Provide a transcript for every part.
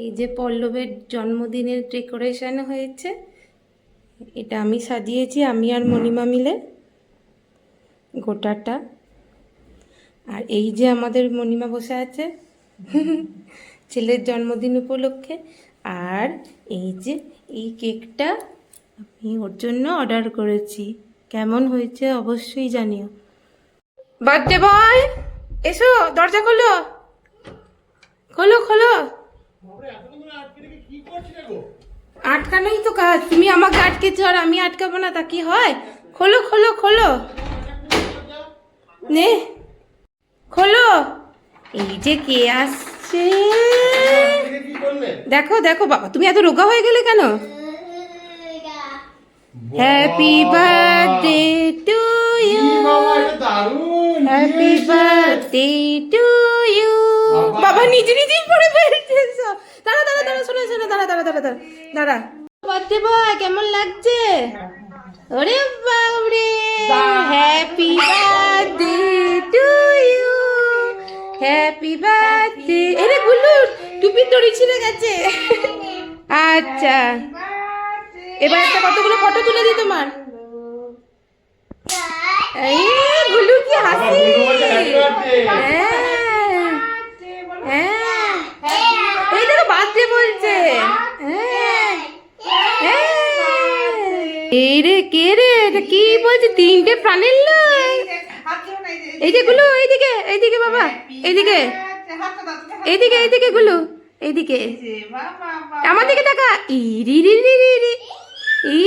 এই যে পল্লবের জন্মদিনের ডেকোরেশন হয়েছে, এটা আমি সাজিয়েছি, আমি আর মণিমা মিলে, গোটাটা। আর এই যে আমাদের মণিমা বসে আছে, ছেলের জন্মদিন উপলক্ষে। আর এই যে এই কেকটা আমি ওর জন্য অর্ডার করেছি। কেমন হয়েছে অবশ্যই জানিও। বার্থডে বয়, এসো, দরজা খোলো। খোলো খোলো। আটকানোই তো কাজ। তুমি আমাকে আটকেছো আর আমি আটকাবো না তা কি হয়? খোলো খোলো খোলো। নে। খোলো। এই যে কে আসছে? দেখো দেখো বাবা তুমি এত রোগা হয়ে গেলে কেন? Happy birthday to you happy birthday to you বাবা নিজে নিজেই পড়ে ফেলছে। দাঁড়া দাঁড়া দাঁড়া শোনো শোনো দাঁড়া দাঁড়া দাঁড়া দাঁড়া দাঁড়া। বার্থডে বয় কেমন লাগছে? ওরে বাবরে happy birthday to you happy birthday এরে গুল্লু টুপি দড়ি ছিঁড়ে গেছে। আচ্ছা। এবার একটা কতগুলো ফটো তুলে দিই তোমার? এই গুলু কি হাসি? হ্যাঁ হ্যাঁ। এই দেখো বার্থডে বলছে। হ্যাঁ। হ্যাঁ। এই রে কে রে? এটা কি বলছে? তিনটে প্রাণের লোক এই যে গুলু এইদিকে এইদিকে বাবা এইদিকে এইদিকে এইদিকে গুলু এইদিকে আমার দিকে তাকা। ইরি রি রি রি রি ই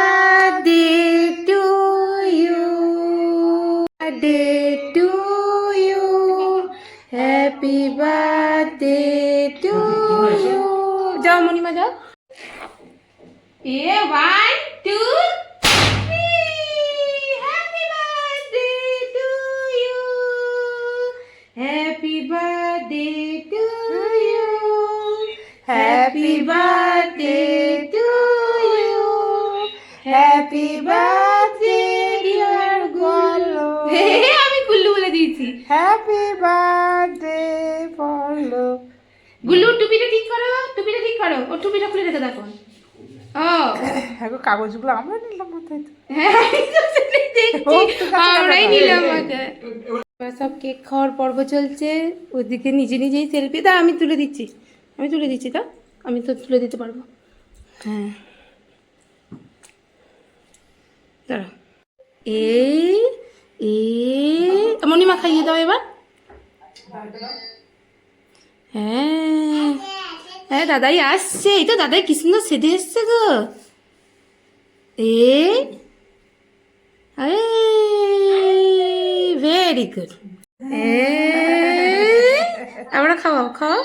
Birthday to you. Birthday to you. Happy birthday to you. যাও মণিমা যাও এ one two. Happy birthday to you. Happy birthday to you. Happy birthday dear Gullu আমি গুল্লু বলে দিয়েছি। হ্যাপি বার্থডে বলো গুল্লু টুপিটা ঠিক করো টুপিটা ঠিক করো। ও টুপিটা খুলে রেখে দেখো ও। কাগজগুলো আমরা নিলাম কোথায় তো? হ্যাঁ। আমরাই নিলাম। এবার সব কেক খাওয়ার পর্ব চলছে। ওদিকে নিজে নিজেই সেলফি। তা আমি তুলে দিচ্ছি। আমি তুলে দিচ্ছি তো? আমি তো তুলে দিতে পারব। হ্যাঁ। দাঁড়া। এই এই মণিমা খাইয়ে দাও এবার। হ্যাঁ। হ্যাঁ দাদাই আসছে। এই তো দাদাই কি সুন্দর সেজে এসছে গো। এ ভেরি গুড আমরা খাওয়াও খাও।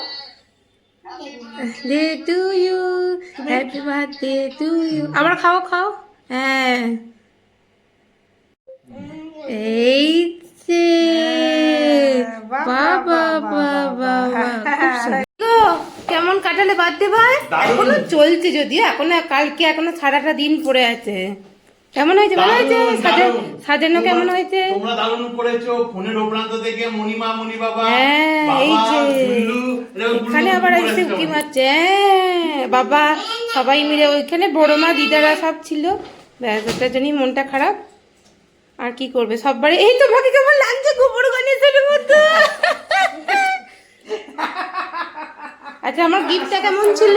Day to you happy birthday to you আমরা খাও খাও। হ্যাঁ। এই যে বাবা বাবা গো কেমন কাটালে বার্থডে ভাই? এখনও চলছে যদিও এখনও কালকে এখনও সারাটা দিন পড়ে আছে। কেমন হয়েছে ভালো হয়েছে। সাজানো কেমন হয়েছে? তোমরা দারুণ করেছ। ফোনের ওপ্রান্ত থেকে মণিমা মণি বাবা হ্যাঁ এই যে। এখানে আবার এসে উকি মারছে। হ্যাঁ, বাবা সবাই মিলে ওইখানে বড় মা দিদারা সব ছিল। ব্যাস ওটার জন্যই মনটা খারাপ। আর কি করবে? সববারে এই তোমাকে কেমন লাগছে গোবর গণেশের মতো। আচ্ছা আমার গিফটটা কেমন ছিল?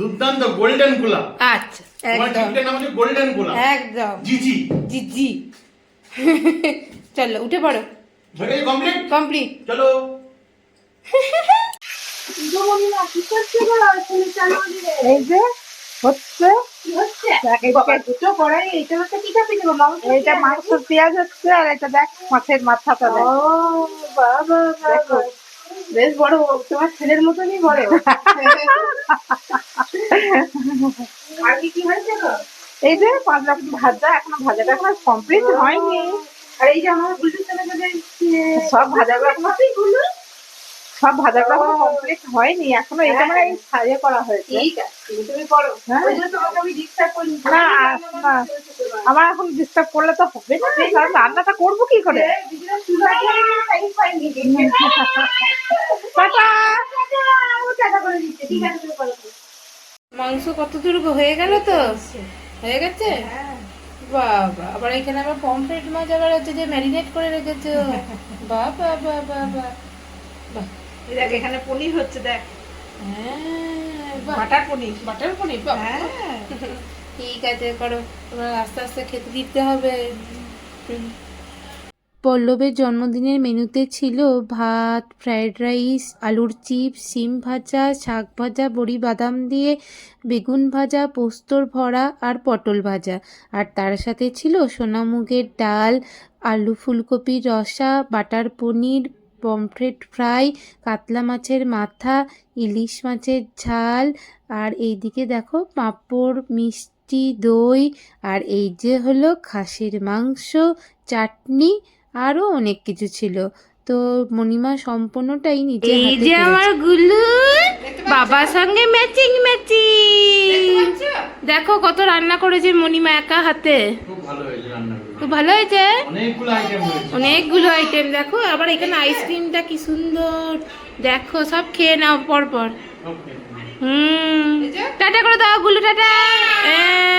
দুর্দান্ত গোল্ডেন গোলাপ। আচ্ছা তোমার একদম। গিফটের নাম হচ্ছে গোল্ডেন গোলাপ। একদম। জিজি। জি জি চলো উঠে পড়ো। কমপ্লিট কমপ্লিট চলো। এই যে হচ্ছে? এটা মাংস পেঁয়াজ হচ্ছে আর এটা দেখ মাছের মাথাটা দেখ। বেশ বড় তোমার ছেলের মতনই বড়। কি হয়েছে এই যে পাঁচ রকম ভাজা এখনও ভাজাটা এখনও কমপ্লিট হয়নি। আর এই যে আমার যে সব ভাজাগুলো এখনও গুলো সব ভাজাগুলো এখনও কমপ্লিট হয়নি এখনও এটা মানে এই সাজে করা হয়েছে। ঠিক আছে তুমি করো। হ্যাঁ। আমি ডিস্টার্ব করি না, না। আমার এখন ডিস্টার্ব করলে তো হবে না কারণ রান্নাটা করব কি করে? মাংস কত দূর হয়ে গেল তো? হয়ে গেছে? বাবা আবার এখানে আবার পমফ্রেট মাছ আবার হচ্ছে যে ম্যারিনেট করে রেখেছো। বাবা বাবা বাবা। বাহ। দেখ এখানে পনির হচ্ছে দেখ। হ্যাঁ বাটার পনির। বাটার পনির হ্যাঁ। ঠিক আছে করো। তোমার আস্তে আস্তে খেতে দিতে হবে। পল্লবের জন্মদিনের মেনুতে ছিল ভাত ফ্রায়েড রাইস আলুর চিপস সিম ভাজা শাক ভাজা বড়ি বাদাম দিয়ে বেগুন ভাজা পোস্তর ভরা আর পটল ভাজা। আর তার সাথে ছিল সোনামুগের ডাল আলু ফুলকপির রসা বাটার পনির পমফ্রেট ফ্রাই, কাতলা মাছের মাথা, ইলিশ মাছের ঝাল, আর এইদিকে দেখো পাঁপড়, মিষ্টি, দই, আর এই যে হলো খাসির মাংস, চাটনি, আরও অনেক কিছু ছিল। তো মণিমা সম্পূর্ণটাই নিজে এই যে আমার গুলু বাবার সঙ্গে ম্যাচিং ম্যাচিং দেখো কত রান্না করেছে মণিমা একা হাতে। খুব ভালো হয়েছে রান্নাগুলো। খুব ভালো হয়েছে? অনেকগুলো আইটেম হয়েছে অনেকগুলো আইটেম দেখো। আবার এখানে আইসক্রিমটা কি সুন্দর। দেখো সব খেয়ে নাও পর পর হুম। টাটা করে দাও গুলু টাটা। এ